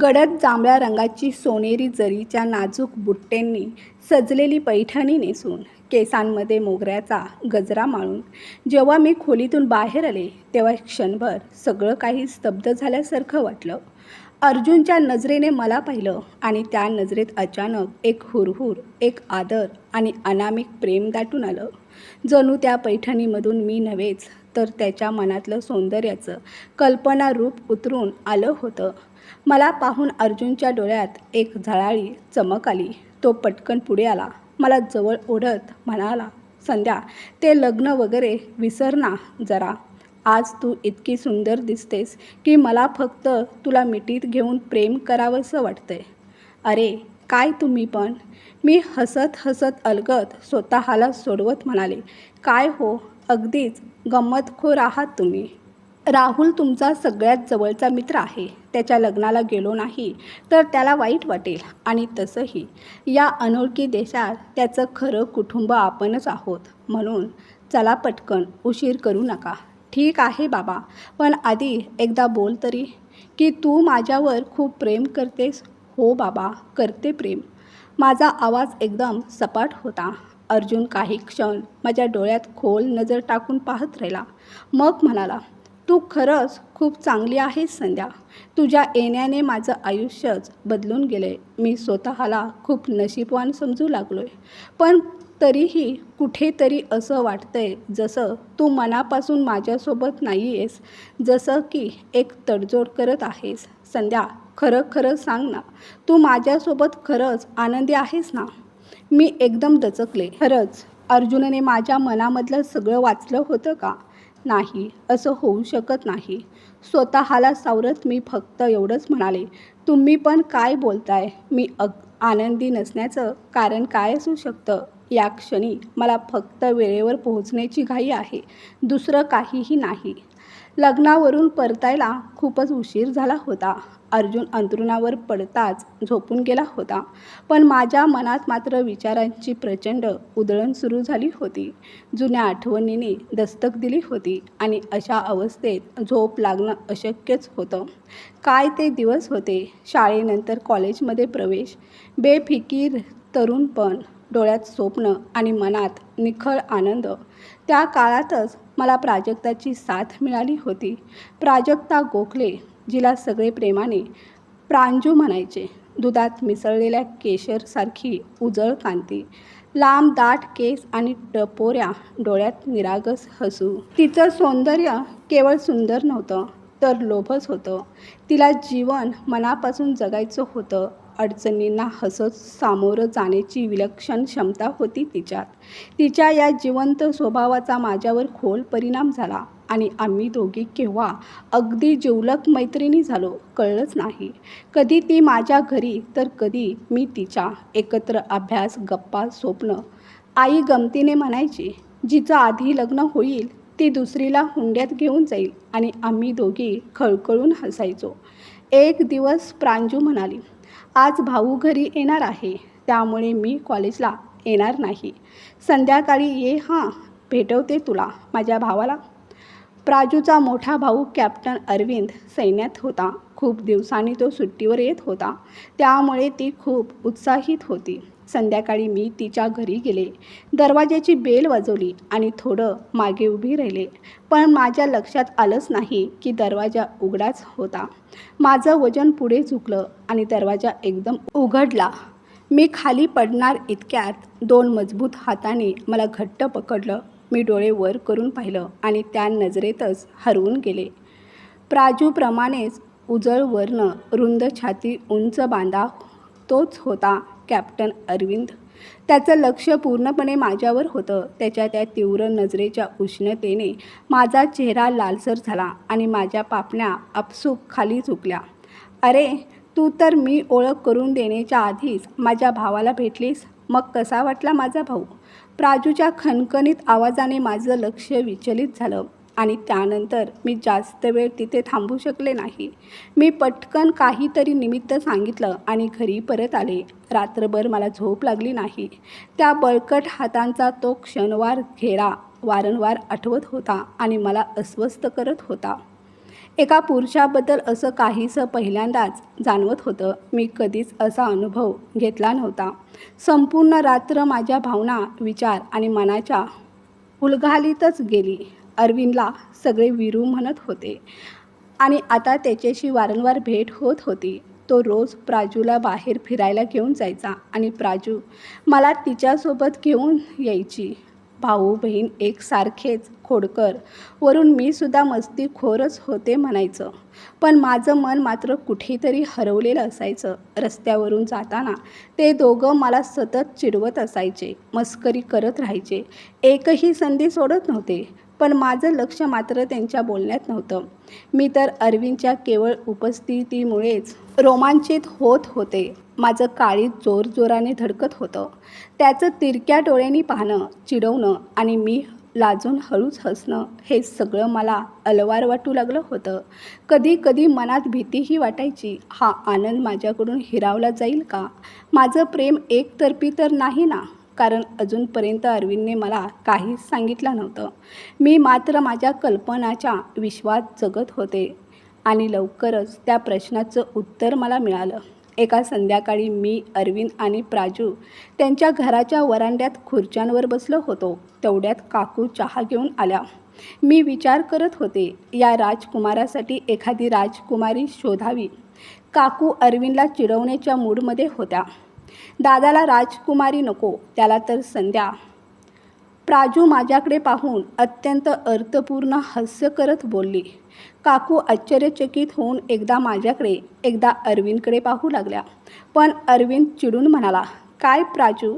गडद जांभळ्या रंगाची सोनेरी जरीच्या नाजूक बुट्टेंनी सजलेली पैठणी नेसून केसांमध्ये मोगऱ्याचा गजरा माळून जेव्हा मी खोलीतून बाहेर आले तेव्हा क्षणभर सगळं काही स्तब्ध झाल्यासारखं वाटलं. अर्जुनच्या नजरेने मला पाहिलं आणि त्या नजरेत अचानक एक हुरहुर एक आदर आणि अनामिक प्रेम दाटून आलं. जणू त्या पैठणीमधून मी नव्हेच तर त्याच्या मनातलं सौंदर्याचं कल्पनारूप उतरून आलं होतं. मला पाहून अर्जुनच्या डोळ्यात एक झळाळी चमक आली. तो पटकन पुढे आला. मला जवळ ओढत म्हणाला संध्या ते लग्न वगैरे विसर ना जरा. आज तू इतकी सुंदर दिसतेस की मला फक्त तुला मिठीत घेऊन प्रेम करावंसं वाटतंय. अरे काय तुम्ही पण? मी हसत हसत अलगत स्वतःला सोडवत म्हणाले. काय हो अगदीच गंमतखोर आहात तुम्ही. राहुल तुमचा सगळ्यात जवळचा मित्र आहे. त्याच्या लग्नाला गेलो नाही तर त्याला वाईट वाटेल. आणि तसंही या अनोळखी देशात त्याचं खरं कुटुंब आपणच आहोत. म्हणून चला पटकन उशीर करू नका. ठीक आहे बाबा पण आधी एकदा बोल तरी. की तू माझ्यावर खूप प्रेम करतेस? हो बाबा करते प्रेम. माझा आवाज एकदम सपाट होता. अर्जुन काही क्षण माझ्या डोळ्यात खोल नजर टाकून पाहत राहिला. मग म्हणाला तू खरंच खूप चांगली आहेस संध्या. तुझ्या येण्याने माझं आयुष्यच बदलून गेलं. मी स्वतःला खूप नशीबवान समजू लागलो आहे पण तरीही कुठेतरी असं वाटतंय जसं तू मनापासून माझ्यासोबत नाही आहेस जसं की एक तडजोड करत आहेस. संध्या खरं खरं सांग ना तू माझ्यासोबत खरंच आनंदी आहेस ना? मी एकदम दचकले. खरंच अर्जुनने माझ्या मनामधलं सगळं वाचलं होतं का? नाही असं होऊ शकत नाही. स्वतःला सावरत मी फक्त एवढंच म्हणाले. तुम्ही पण काय बोलताय? मी अग आनंदी नसण्याचं कारण काय असू शकतं? या क्षणी मला फक्त वेळेवर पोहोचण्याची घाई आहे. दुसरं काहीही नाही. लग्नावरून परतायला खूपच उशीर झाला होता. अर्जुन अंथरुणावर पडताच झोपून गेला होता. पण माझ्या मनात मात्र विचारांची प्रचंड उधळण सुरू झाली होती. जुन्या आठवणीने दस्तक दिली होती आणि अशा अवस्थेत झोप लागणं अशक्यच होतं. काय ते दिवस होते. शाळेनंतर कॉलेजमध्ये प्रवेश. बेफिकीर तरुणपण डोळ्यात स्वप्न आणि मनात निखळ आनंद. त्या काळातच मला प्राजक्ताची साथ मिळाली होती. प्राजक्ता गोखले जिला सगळे प्रेमाने प्रांजू म्हणायचे. दुधात मिसळलेल्या केशरसारखी उजळ कांती लांब दाट केस आणि टपोऱ्या डोळ्यात निरागस हसू. तिचं सौंदर्य केवळ सुंदर नव्हतं तर लोभच होतं. तिला जीवन मनापासून जगायचं होतं अडचणींना हसत सामोरं जाण्याची विलक्षण क्षमता होती तिच्यात. तिच्या या जिवंत स्वभावाचा माझ्यावर खोल परिणाम झाला आणि आम्ही दोघी केव्हा अगदी जिवलक मैत्रिणी झालो कळलंच नाही. कधी ती माझ्या घरी तर कधी मी तिच्या एकत्र अभ्यास गप्पा स्वप्न. आई गमतीने म्हणायची जिचं आधी लग्न होईल ती दुसरीला हुंड्यात घेऊन जाईल आणि आम्ही दोघी खळखळून हसायचो. एक दिवस प्रांजू म्हणाली आज भाऊ घरी येणार आहे. त्यामुळे मी कॉलेजला येणार नाही. संध्याकाळी ये हां भेटवते तुला माझ्या भावाला. प्राजूचा मोठा भाऊ कॅप्टन अरविंद सैन्यात होता. खूप दिवसांनी तो सुट्टीवर येत होता. त्यामुळे ती खूप उत्साहित होती. संध्याकाळी मी तिच्या घरी गेले. दरवाजाची बेल वाजवली आणि थोडं मागे उभी राहिले. पण माझ्या लक्षात आलंच नाही की दरवाजा उघडाच होता. माझं वजन पुढे झुकलं आणि दरवाजा एकदम उघडला. मी खाली पडणार इतक्यात दोन मजबूत हाताने मला घट्ट पकडलं. मी डोळे वर करून पाहिलं आणि त्या नजरेतच हरवून गेले. प्राजूप्रमाणेच उजळ वर्ण रुंद छाती उंच बांधा तोच होता. कॅप्टन अरविंद. त्याचं लक्ष पूर्णपणे माझ्यावर होतं. त्याच्या त्या तीव्र नजरेच्या उष्णतेने माझा चेहरा लालसर झाला आणि माझ्या पापण्या आपसूक खाली झुकल्या. अरे तू तर मी ओळख करून देण्याच्या आधीच माझ्या भावाला भेटलीस. मग कसा वाटला माझा भाऊ? प्राजूच्या खणखणीत आवाजाने माझं लक्ष विचलित झालं. आणि त्यानंतर मी जास्त वेळ तिथे थांबू शकले नाही. मी पटकन काहीतरी निमित्त सांगितलं आणि घरी परत आले. रात्रभर मला झोप लागली नाही. त्या बळकट हातांचा तो क्षणवार घेरा वारंवार आठवत होता आणि मला अस्वस्थ करत होता. एका पुरुषाबद्दल असं काहीसं पहिल्यांदाच जाणवत होतं. मी कधीच असा अनुभव घेतला नव्हता. संपूर्ण रात्र माझ्या भावना विचार आणि मनाच्या उलघालीतच गेली. अरविंदला सगळे विरू म्हणत होते. आणि आता त्याच्याशी वारंवार भेट होत होती. तो रोज प्राजूला बाहेर फिरायला घेऊन जायचा. आणि प्राजू मला तिच्यासोबत घेऊन यायची. भाऊ बहीण एकसारखेच खोडकर. वरून मी सुद्धा मस्तीखोरच होते म्हणायचं. पण माझं मन मात्र कुठेतरी हरवलेलं असायचं. रस्त्यावरून जाताना ते दोघं मला सतत चिडवत असायचे. मस्करी करत राहायचे. एकही संधी सोडत नव्हते. पण माझं लक्ष मात्र त्यांच्या बोलण्यात नव्हतं. मी तर अरविंदच्या केवळ उपस्थितीमुळेच रोमांचित होत होते. माझं काळीत जोरजोराने धडकत होतं. त्याचं तिरक्या डोळ्यांनी पाहणं चिडवणं आणि मी लाजून हळूच हसणं हे सगळं मला अलवार वाटू लागलं होतं. कधी कधी मनात भीतीही वाटायची हा आनंद माझ्याकडून हिरावला जाईल का? माझं प्रेम एकतर्फी तर नाही ना? कारण अजूनपर्यंत अरविंदने मला काहीच सांगितलं नव्हतं. मी मात्र माझ्या कल्पनाच्या विश्वात जगत होते आणि लवकरच त्या प्रश्नाचं उत्तर मला मिळालं. एका संध्याकाळी मी अरविंद आणि प्राजू त्यांच्या घराच्या वरांड्यात खुर्च्यांवर बसलो होतो. तेवढ्यात काकू चहा घेऊन आल्या. मी विचार करत होते या राजकुमारासाठी एखादी राजकुमारी शोधावी. काकू अरविंदला चिडवण्याच्या मूडमध्ये होत्या. दादाला राजकुमारी नको त्याला तर संध्या. प्राजू माझ्याकडे पाहून अत्यंत अर्थपूर्ण हास्य करत बोलली. काकू आश्चर्यचकित होऊन एकदा माझ्याकडे एकदा अरविंदकडे पाहू लागल्या. पण अरविंद चिडून म्हणाला काय प्राजू?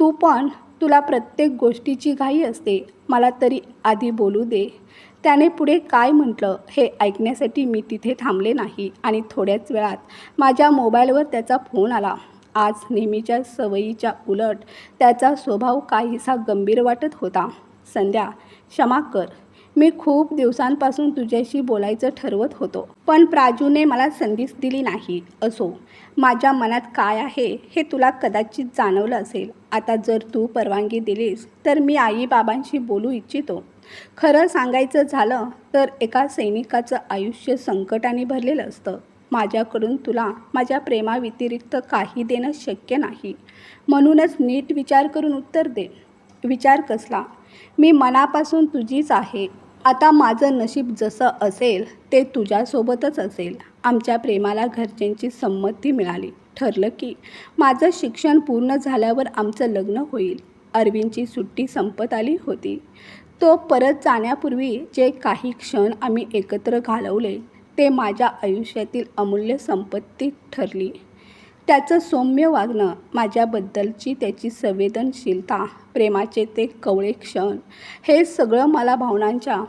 तू पण तुला प्रत्येक गोष्टीची घाई असते. मला तरी आधी बोलू दे. त्याने पुढे काय म्हटलं हे ऐकण्यासाठी मी तिथे थांबले नाही आणि थोड्याच वेळात माझ्या मोबाईलवर त्याचा फोन आला. आज नेहमीच्या सवयीच्या उलट त्याचा स्वभाव काहीसा गंभीर वाटत होता. संध्या क्षमा कर. मी खूप दिवसांपासून तुझ्याशी बोलायचं ठरवत होतो पण प्राजूने मला संधीच दिली नाही. असो माझ्या मनात काय आहे हे तुला कदाचित जाणवलं असेल. आता जर तू परवानगी दिलीस तर मी आईबाबांशी बोलू इच्छितो. खरं सांगायचं झालं तर एका सैनिकाचं आयुष्य संकटाने भरलेलं असतं. माझ्याकडून तुला माझ्या प्रेमाव्यतिरिक्त काही देणं शक्य नाही. म्हणूनच नीट विचार करून उत्तर दे. विचार कसला? मी मनापासून तुझीच आहे. आता माझं नशीब जसं असेल ते तुझ्यासोबतच असेल. आमच्या प्रेमाला घरच्यांची संमती मिळाली. ठरलं की माझं शिक्षण पूर्ण झाल्यावर आमचं लग्न होईल. अरविंदची सुट्टी संपत आली होती. तो परत जाण्यापूर्वी जे काही क्षण आम्ही एकत्र घालवले ते माझ्या आयुष्यातील अमूल्य संपत्ती ठरली. त्याचं सौम्य वागणं माझ्याबद्दलची त्याची संवेदनशीलता प्रेमाचे ते कवळे क्षण हे सगळं मला भावनांच्या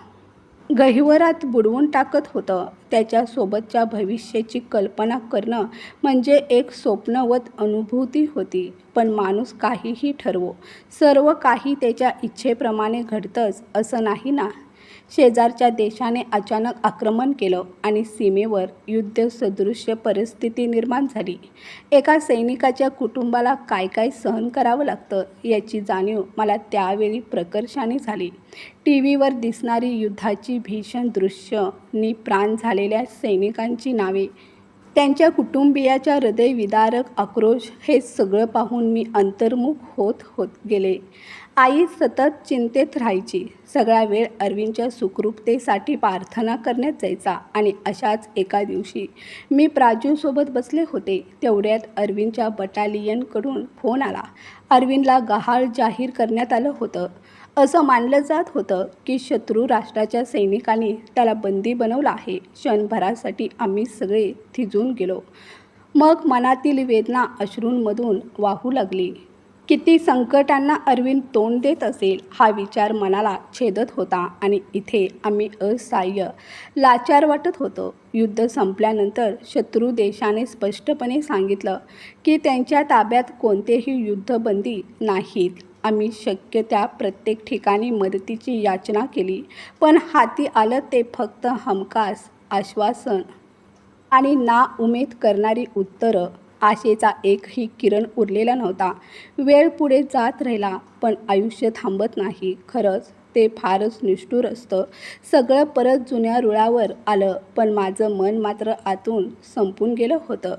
गहिवरात बुडवून टाकत होतं. त्याच्यासोबतच्या भविष्याची कल्पना करणं म्हणजे एक स्वप्नवत अनुभूती होती. पण माणूस काहीही ठरवो सर्व काही त्याच्या इच्छेप्रमाणे घडतंच असं नाही ना? शेजारच्या देशाने अचानक आक्रमण केलं आणि सीमेवर युद्धसदृश्य परिस्थिती निर्माण झाली. एका सैनिकाच्या कुटुंबाला काय काय सहन करावं लागतं याची जाणीव मला त्यावेळी प्रकर्षाने झाली. टी व्हीवर दिसणारी युद्धाची भीषण दृश्य नि प्राण झालेल्या सैनिकांची नावे त्यांच्या कुटुंबियाच्या हृदयविदारक आक्रोश हे सगळं पाहून मी अंतर्मुख होत होत गेले. आई सतत चिंतेत राहायची. सगळा वेळ अरविंदच्या सुखरूपतेसाठी प्रार्थना करण्यात जायचा आणि अशाच एका दिवशी मी प्राजूसोबत बसले होते. तेवढ्यात अरविंदच्या बटालियनकडून फोन आला. अरविंदला गहाळ जाहीर करण्यात आलं होतं. असं मानलं जात होतं की शत्रू राष्ट्राच्या सैनिकांनी त्याला बंदी बनवला आहे. क्षणभरासाठी आम्ही सगळे थिजून गेलो. मग मनातील वेदना अश्रूंमधून वाहू लागली. किती संकटांना अरविंद तोंड देत असेल हा विचार मनाला छेदत होता आणि इथे आम्ही असहाय्य लाचार वाटत होतो. युद्ध संपल्यानंतर शत्रू देशाने स्पष्टपणे सांगितलं की त्यांच्या ताब्यात कोणतेही युद्धबंदी नाहीत. आम्ही शक्य त्या प्रत्येक ठिकाणी मदतीची याचना केली पण हाती आलं ते फक्त हमखास आश्वासन आणि ना उमेद करणारी उत्तरं. आशेचा एकही किरण उरलेला नव्हता. वेळ पुढे जात राहिला पण आयुष्य थांबत नाही. खरंच ते फारच निष्ठूर असतं. सगळं परत जुन्या रुळावर आलं पण माझं मन मात्र आतून संपून गेलं होतं.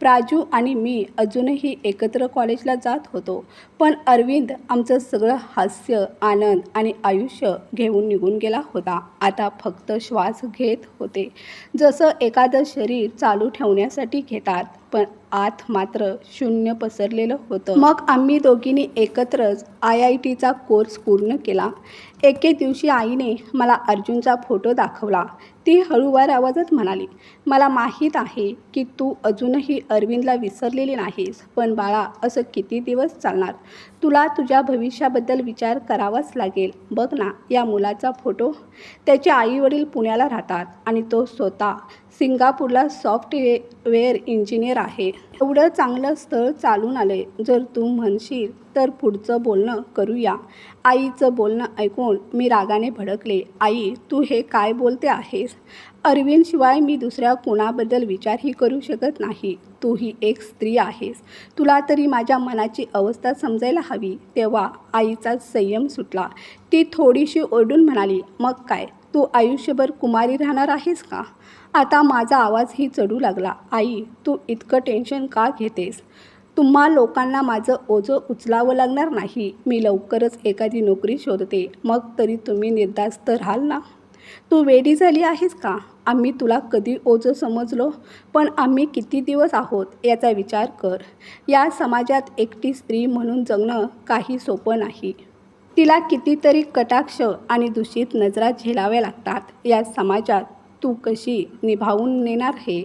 प्राजू आणि मी अजूनही एकत्र कॉलेजला जात होतो पण अरविंद आमचं सगळं हास्य आनंद आणि आयुष्य घेऊन निघून गेला होता. आता फक्त श्वास घेत होते. जसं एखादं शरीर चालू ठेवण्यासाठी घेतात पण आत मात्र शून्य पसरलेलं होतं. मग आम्ही दोघींनी एकत्रच आय आय टीचा कोर्स पूर्ण केला. एके दिवशी आईने मला अर्जुनचा फोटो दाखवला. ती हळूवार आवाजात म्हणाली मला माहीत आहे की तू अजूनही अरविंदला विसरलेली नाहीस पण बाळा असं किती दिवस चालणार? तुला तुझ्या भविष्याबद्दल विचार करावाच लागेल. बघ ना या मुलाचा फोटो. त्याचे आईवडील पुण्याला राहतात आणि तो स्वतः सिंगापूरला सॉफ्टवेअर इंजिनियर आहे. एवढं चांगलं स्थळ चालून आले जर तू म्हणशील तर पुढचं बोलणं करूया. आईचं बोलणं ऐकून मी रागाने भडकले. आई तू हे काय बोलते आहेस? अरविंदशिवाय मी दुसऱ्या कोणाबद्दल विचारही करू शकत नाही. तू ही एक स्त्री आहेस. तुला तरी माझ्या मनाची अवस्था समजायला हवी. तेव्हा आईचा संयम सुटला. ती थोडीशी ओरडून म्हणाली मग काय? तू आयुष्यभर कुमारी राहणार आहेस का? आता माझा आवाजही चढू लागला. आई तू इतकं टेन्शन का घेतेस? तुम्हा लोकांना माझं ओझं उचलावं लागणार नाही. मी लवकरच एखादी नोकरी शोधते. मग तरी तुम्ही निर्धास्त राहाल ना? तू वेडी झाली आहेस का? आम्ही तुला कधी ओझं समजलो? पण आम्ही किती दिवस आहोत याचा विचार कर. या समाजात एकटी स्त्री म्हणून जगणं काही सोपं नाही. तिला कितीतरी कटाक्ष आणि दूषित नजरा झेलाव्या लागतात. या समाजात तू कशी निभावून नेणार हे?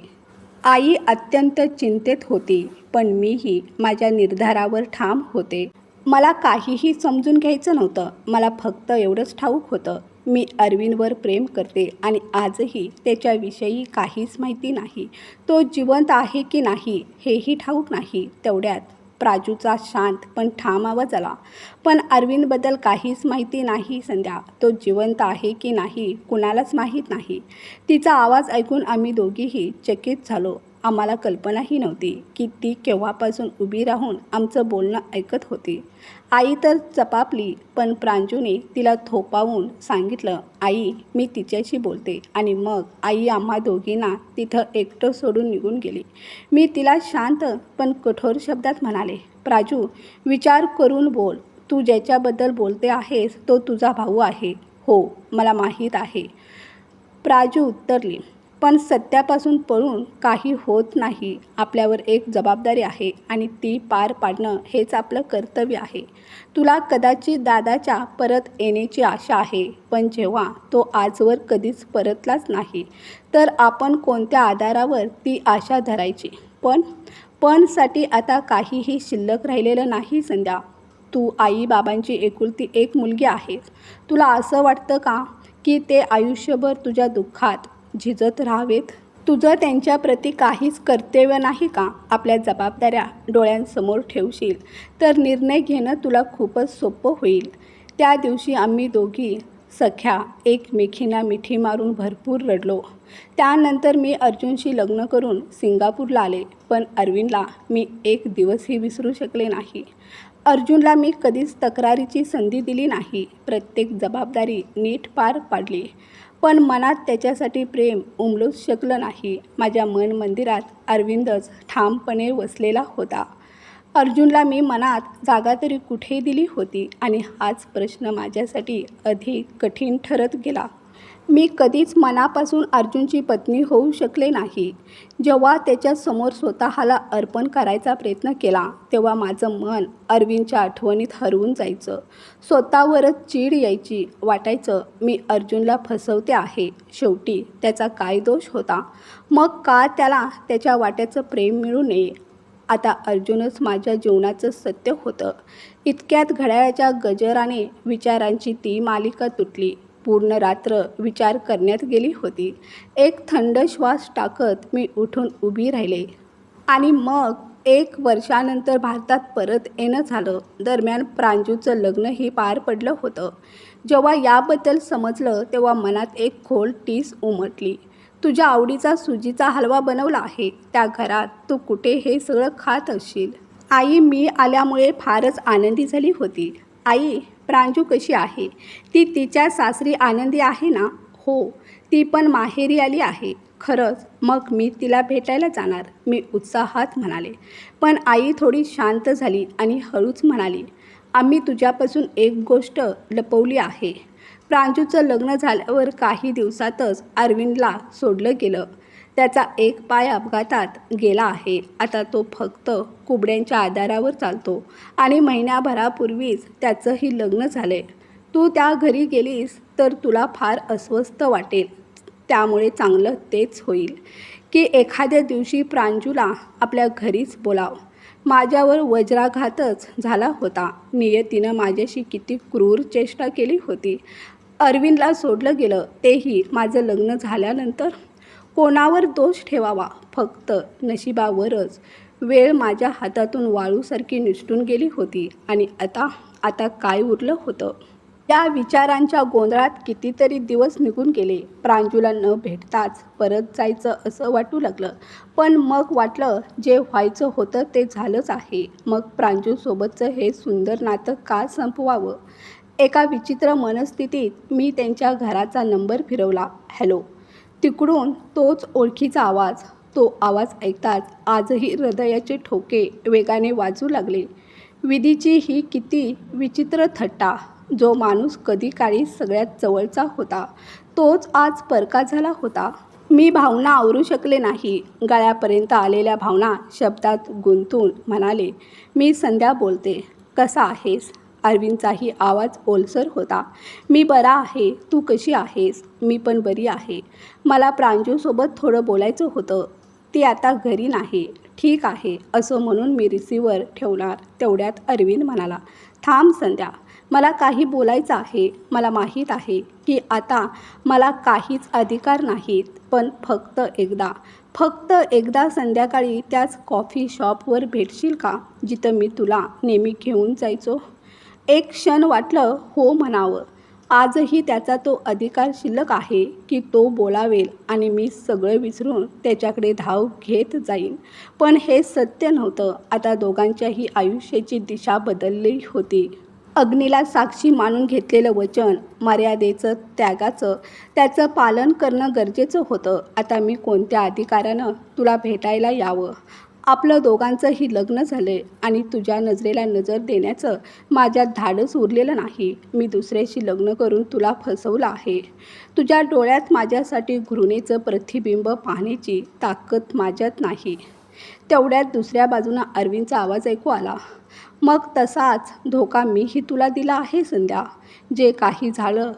आई अत्यंत चिंतेत होती पण मीही माझ्या निर्धारावर ठाम होते. मला काहीही समजून घ्यायचं नव्हतं. मला फक्त एवढंच ठाऊक होतं. मी अरविंदवर प्रेम करते आणि आजही त्याच्याविषयी काहीच माहिती नाही. तो जिवंत आहे की नाही हेही ठाऊक नाही. तेवढ्यात प्राजूचा शांत पण ठाम आवाज आला. पण अरविंदबद्दल काहीच माहिती नाही संध्या. तो जिवंत आहे की नाही कुणालाच माहीत नाही. तिचा आवाज ऐकून आम्ही दोघीही चकित झालो. आम्हाला कल्पनाही नव्हती की ती केव्हापासून उभी राहून आमचं बोलणं ऐकत होती. आई तर चपापली पण प्रांजूने तिला थोपावून सांगितलं आई मी तिच्याशी बोलते. आणि मग आई आम्हा दोघींना तिथं एकटं सोडून निघून गेली. मी तिला शांत पण कठोर शब्दात म्हणाले प्राजू विचार करून बोल. तू ज्याच्याबद्दल बोलते आहेस तो तुझा भाऊ आहे. हो मला माहीत आहे. प्राजू उत्तरली पण सत्यापासून पळून काही होत नाही आपल्यावर एक जबाबदारी आहे आणि ती पार पाडणं हेच आपलं कर्तव्य आहे. तुला कदाचित दादाच्या परत येण्याची आशा आहे पण जेव्हा तो आजवर कधीच परतलाच नाही तर आपण कोणत्या आधारावर ती आशा धरायची? पण पणसाठी आता काहीही शिल्लक राहिलेलं नाही संध्या. तू आई बाबांची एकुलती एक मुलगी आहेस तुला असं वाटतं का की ते आयुष्यभर तुझ्या दुःखात झिजत राहावेत? तुझं त्यांच्याप्रती काहीच कर्तव्य नाही का? आपल्या जबाबदाऱ्या डोळ्यांसमोर ठेवशील तर निर्णय घेणं तुला खूपच सोपं होईल. त्या दिवशी आम्ही दोघी सख्या एकमेकींना मिठी मारून भरपूर रडलो. त्यानंतर मी अर्जुनशी लग्न करून सिंगापूरला आले पण अरविंदला मी एक दिवसही विसरू शकले नाही. अर्जुनला मी कधीच तक्रारीची संधी दिली नाही. प्रत्येक जबाबदारी नीट पार पाडली. पण मनात त्याच्यासाठी प्रेम उमलूच शकलं नाही. माझ्या मन मंदिरात अरविंदच ठामपणे वसलेला होता. अर्जुनला मी मनात जागा तरी कुठे दिली होती आणि हाच प्रश्न माझ्यासाठी अधिक कठीण ठरत गेला. मी कधीच मनापासून अर्जुनची पत्नी होऊ शकले नाही. जेव्हा त्याच्यासमोर स्वतःला अर्पण करायचा प्रयत्न केला तेव्हा माझं मन अरविंदच्या आठवणीत हरवून जायचं. स्वतःवरच चीड यायची वाटायचं मी अर्जुनला फसवते आहे. शेवटी त्याचा काय दोष होता? मग का त्याला त्याच्या वाट्याचं प्रेम मिळू नये? आता अर्जुनच माझ्या जीवनाचं सत्य होतं. इतक्यात घड्याळाच्या गजराने विचारांची ती मालिका तुटली. पूर्ण रात्र विचार करण्यात गेली होती. एक थंड श्वास टाकत मी उठून उभी राहिले. आणि मग एक वर्षानंतर भारतात परत येणं झालं. दरम्यान प्रांजूचं लग्नही पार पडलं होतं. जेव्हा याबद्दल समजलं तेव्हा मनात एक खोल टीस उमटली. तुझ्या आवडीचा सुजीचा हलवा बनवला आहे. त्या घरात तू कुठे हे सगळं खात असशील? आई मी आल्यामुळे फारच आनंदी झाली होती. आई प्रांजू कशी आहे? ती तिच्या सासरी आनंदी आहे ना? हो ती पण माहेरी आली आहे. खरंच मग मी तिला भेटायला जाणार मी उत्साहात म्हणाले. पण आई थोडी शांत झाली आणि हळूच म्हणाली आम्ही तुझ्यापासून एक गोष्ट लपवली आहे. प्रांजूचं लग्न झाल्यावर काही दिवसातच अरविंदला सोडलं गेलं. त्याचा एक पाय अपघातात गेला आहे. आता तो फक्त कुबड्यांच्या आधारावर चालतो आणि महिन्याभरापूर्वीच त्याचंही लग्न झालं तू त्या घरी गेलीस तर तुला फार अस्वस्थ वाटेल. त्यामुळे चांगलं तेच होईल. की एखाद्या दिवशी प्रांजूला आपल्या घरीच बोलाव. माझ्यावर वज्राघातच झाला होता. नियतीनं माझ्याशी किती क्रूर चेष्टा केली होती. अरविंदला सोडलं गेलं. तेही माझं लग्न झाल्यानंतर कोणावर दोष ठेवावा? फक्त नशिबावरच. वेळ माझ्या हातातून वाळूसारखी निसटून गेली होती आणि आता आता काय उरलं होतं? या विचारांच्या गोंधळात कितीतरी दिवस निघून गेले. प्रांजूला न भेटताच परत जायचं असं वाटू लागलं. पण मग वाटलं जे व्हायचं होतं ते झालंच आहे. मग प्रांजूसोबतचं हे सुंदर नातं का संपवावं? एका विचित्र मनस्थितीत मी त्यांच्या घराचा नंबर फिरवला. हॅलो. तिकडून तोच ओळखीचा आवाज तो आवाज ऐकताच आजही हृदयाचे ठोके वेगाने वाजू लागले. विधीची ही किती विचित्र थट्टा जो माणूस कधी काळी सगळ्यात जवळचा होता तोच आज परका झाला होता. मी भावना आवरू शकले नाही. गळ्यापर्यंत आलेल्या भावना शब्दात गुंतून म्हणाले मी संध्या बोलते. कसा आहेस? अरविंदचाही आवाज ओलसर होता. मी बरा आहे तू कशी आहेस? मी पण बरी आहे. मला प्रांजूसोबत थोडं बोलायचं होतं. ती आता घरी नाही. ठीक आहे असं म्हणून मी रिसिव्हर ठेवणार तेवढ्यात अरविंद म्हणाला. थांब संध्या मला काही बोलायचं आहे. मला माहीत आहे की आता मला काहीच अधिकार नाहीत पण फक्त एकदा. फक्त एकदा संध्याकाळी त्याच कॉफी शॉपवर भेटशील का जिथं मी तुला नेहमी घेऊन जायचो? एक क्षण वाटलं हो म्हणावं. आजही त्याचा तो अधिकार शिल्लक आहे की तो बोलावेल आणि मी सगळं विसरून त्याच्याकडे धाव घेत जाईन. पण हे सत्य नव्हतं. आता दोघांच्याही आयुष्याची दिशा बदलली होती. अग्नीला साक्षी मानून घेतलेलं वचन मर्यादेचं त्यागाचं त्याचं पालन करणं गरजेचं होतं. आता मी कोणत्या अधिकारानं तुला भेटायला यावं? आपलं दोघांचंही लग्न झालं आणि तुझ्या नजरेला नजर देण्याचं माझ्यात धाडस उरलेलं नाही. मी दुसऱ्याशी लग्न करून तुला फसवलं आहे. तुझ्या डोळ्यात माझ्यासाठी घृणेचं प्रतिबिंब पाहण्याची ताकद माझ्यात नाही. तेवढ्यात दुसऱ्या बाजूनं अरविंदचा आवाज ऐकू आला. मग तसाच धोका मीही तुला दिला आहे संध्या. जे काही झालं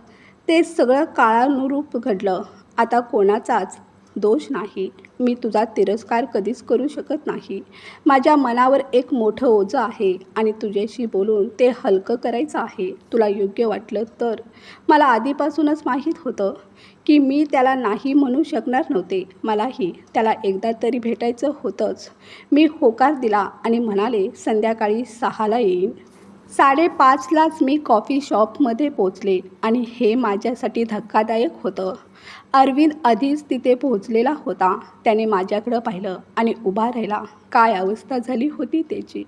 ते सगळं काळानुरूप घडलं. आता कोणाचाच दोष नाही. मी तुझा तिरस्कार कधीच करू शकत नाही. माझ्या मनावर एक मोठं ओझं आहे आणि तुझ्याशी बोलून ते हलकं करायचं आहे. तुला योग्य वाटलं तर. मला आधीपासूनच माहीत होतं की मी त्याला नाही म्हणू शकणार नव्हते. मलाही त्याला एकदा तरी भेटायचं होतंच. मी होकार दिला आणि म्हणाले संध्याकाळी सहाला येईन. साडेपाचलाच मी कॉफी शॉपमध्ये पोचले आणि हे माझ्यासाठी धक्कादायक होतं. अरविंद आधीच तिथे पोहोचलेला होता. त्याने माझ्याकडं पाहिलं आणि उभा राहिला. काय अवस्था झाली होती त्याची?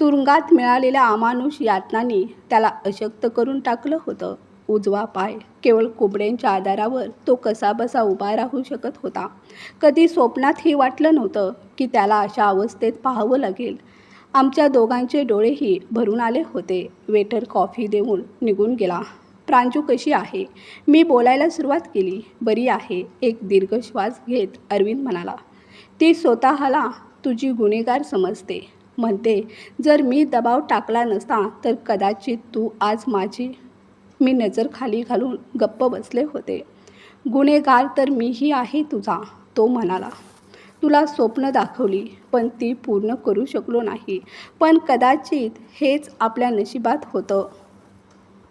तुरुंगात मिळालेल्या अमानुष यातनांनी त्याला अशक्त करून टाकलं होतं. उजवा पाय केवळ कोंबड्यांच्या आधारावर तो कसाबसा उभा राहू शकत होता. कधी स्वप्नातही वाटलं नव्हतं की त्याला अशा अवस्थेत पाहावं लागेल. आमच्या दोघांचे डोळेही भरून आले होते. वेटर कॉफी देऊन निघून गेला. प्रांजू कशी आहे? मी बोलायला सुरुवात केली. बरी आहे. एक दीर्घ श्वास घेत अरविंद म्हणाला ती स्वतःला तुझी गुन्हेगार समजते. म्हणते जर मी दबाव टाकला नसता तर कदाचित तू आज माझी मी नजर खाली घालून गप्प बसले होते. गुन्हेगार तर मीही आहे तुझा तो म्हणाला. तुला स्वप्न दाखवली पण ती पूर्ण करू शकलो नाही. पण कदाचित हेच आपल्या नशिबात होतं.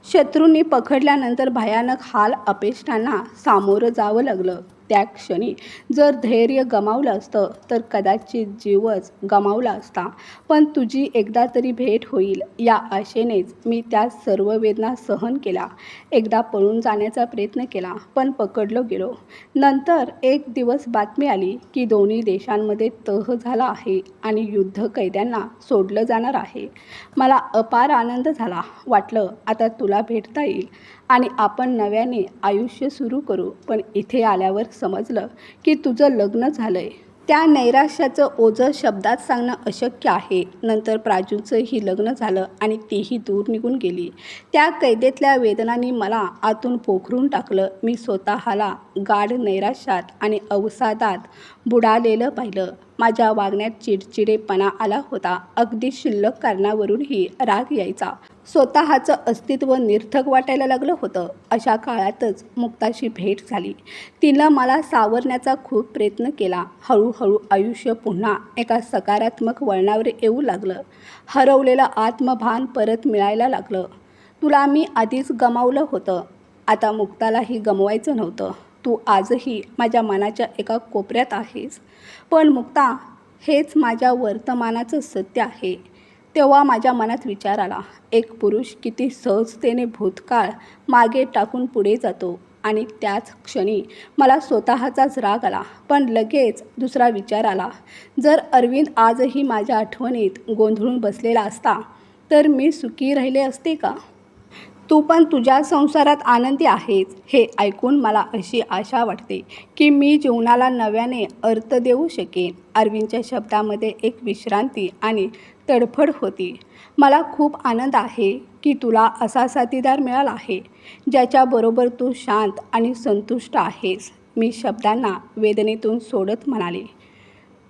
शत्रूंनी पकडल्यानंतर भयानक हाल अपेष्टांना सामोरं जावं लागलं. त्या क्षणी जर धैर्य गमावलं असतं तर कदाचित जीवच गमावला असता. पण तुझी एकदा तरी भेट होईल या आशेनेच मी त्या सर्व वेदना सहन केल्या. एकदा पळून जाण्याचा प्रयत्न केला पण पकडलो गेलो. नंतर एक दिवस बातमी आली की दोन्ही देशांमध्ये तह झाला आहे आणि युद्ध कैद्यांना सोडलं जाणार आहे. मला अपार आनंद झाला. वाटलं आता तुला भेटता येईल. आणि आपण नव्याने आयुष्य सुरू करू. पण इथे आल्यावर समजलं की तुझं लग्न झालं आहे त्या नैराश्याचं ओझं शब्दात सांगणं अशक्य आहे. नंतर प्राजूचंही लग्न झालं आणि तीही दूर निघून गेली. त्या कैदेतल्या वेदनांनी मला आतून पोखरून टाकलं. मी स्वतःला गाढ नैराश्यात आणि अवसादात बुडालेलं पाहिलं. माझ्या वागण्यात चिडचिडेपणा आला होता. अगदी शिल्लक कारणावरूनही राग यायचा. स्वतःचं अस्तित्व निर्थक वाटायला लागलं होतं. अशा काळातच मुक्ताशी भेट झाली. तिनं मला सावरण्याचा खूप प्रयत्न केला. हळूहळू आयुष्य पुन्हा एका सकारात्मक वळणावर येऊ लागलं. हरवलेलं आत्मभान परत मिळायला लागलं. तुला मी आधीच गमावलं होतं. आता मुक्तालाही गमवायचं नव्हतं. तू आजही माझ्या मनाच्या एका कोपऱ्यात आहेस. पण मुक्ता हेच माझ्या वर्तमानाचं सत्य आहे. तेव्हा माझ्या मनात विचार आला एक पुरुष किती सहजतेने भूतकाळ मागे टाकून पुढे जातो आणि त्याच क्षणी मला स्वतःचाच राग आला पण लगेच दुसरा विचार आला. जर अरविंद आजही माझ्या आठवणीत गोंधळून बसलेला असता तर मी सुखी राहिले असते का? तू पण तुझ्या संसारात आनंदी आहेस हे ऐकून मला अशी आशा वाटते की मी जीवनाला नव्याने अर्थ देऊ शकेन. अरविंदच्या शब्दामध्ये एक विश्रांती आणि तडफड होती. मला खूप आनंद आहे की तुला असा साथीदार मिळाला आहे ज्याच्याबरोबर तू शांत आणि संतुष्ट आहेस मी शब्दांना वेदनेतून सोडत म्हणाले.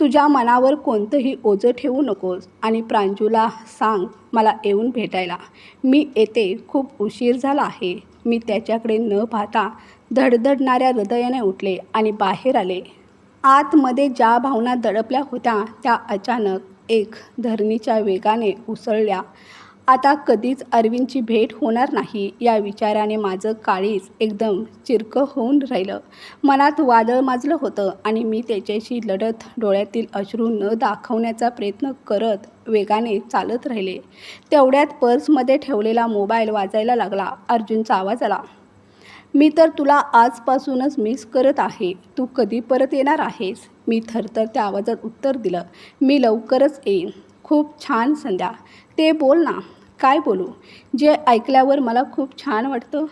तुझ्या मनावर कोणतंही ओझं ठेवू नकोस. आणि प्रांजूला सांग मला येऊन भेटायला. मी येते खूप उशीर झाला आहे. मी त्याच्याकडे न पाहता धडधडणाऱ्या हृदयाने उठले आणि बाहेर आले. आतमध्ये ज्या भावना दडपल्या होत्या त्या अचानक एक धरणीच्या वेगाने उसळल्या. आता कधीच अरविंदची भेट होणार नाही. या विचाराने माझं काळीज एकदम चिरकं होऊन राहिलं. मनात वादळ माजलं होतं आणि मी त्याच्याशी लढत डोळ्यातील अश्रू न दाखवण्याचा प्रयत्न करत वेगाने चालत राहिले. तेवढ्यात पर्समध्ये ठेवलेला मोबाईल वाजायला लागला. अर्जुनचा आवाज आला मी तर तुला आजपासूनच मिस करत आहे. तू कधी परत येणार आहेस? मी थरथर त्या आवाजात उत्तर दिलं मी लवकरच येईन. खूप छान संध्या. ते बोल ना. काय बोलू? जे ऐकल्यावर मला खूप छान वाटतं.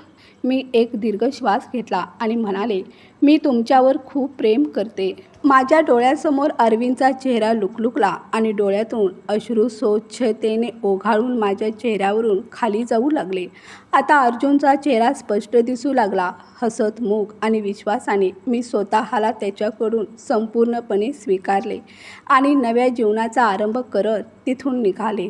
मी एक दीर्घ श्वास घेतला आणि म्हणाले मी तुमच्यावर खूप प्रेम करते. माझ्या डोळ्यासमोर अरविंदचा चेहरा लुकलुकला आणि डोळ्यातून अश्रू स्वच्छतेने ओघाळून माझ्या चेहऱ्यावरून खाली जाऊ लागले. आता अर्जुनचा चेहरा स्पष्ट दिसू लागला. हसत मूग आणि विश्वासाने मी स्वतःला त्याच्याकडून संपूर्णपणे स्वीकारले आणि नव्या जीवनाचा आरंभ करत तिथून निघाले.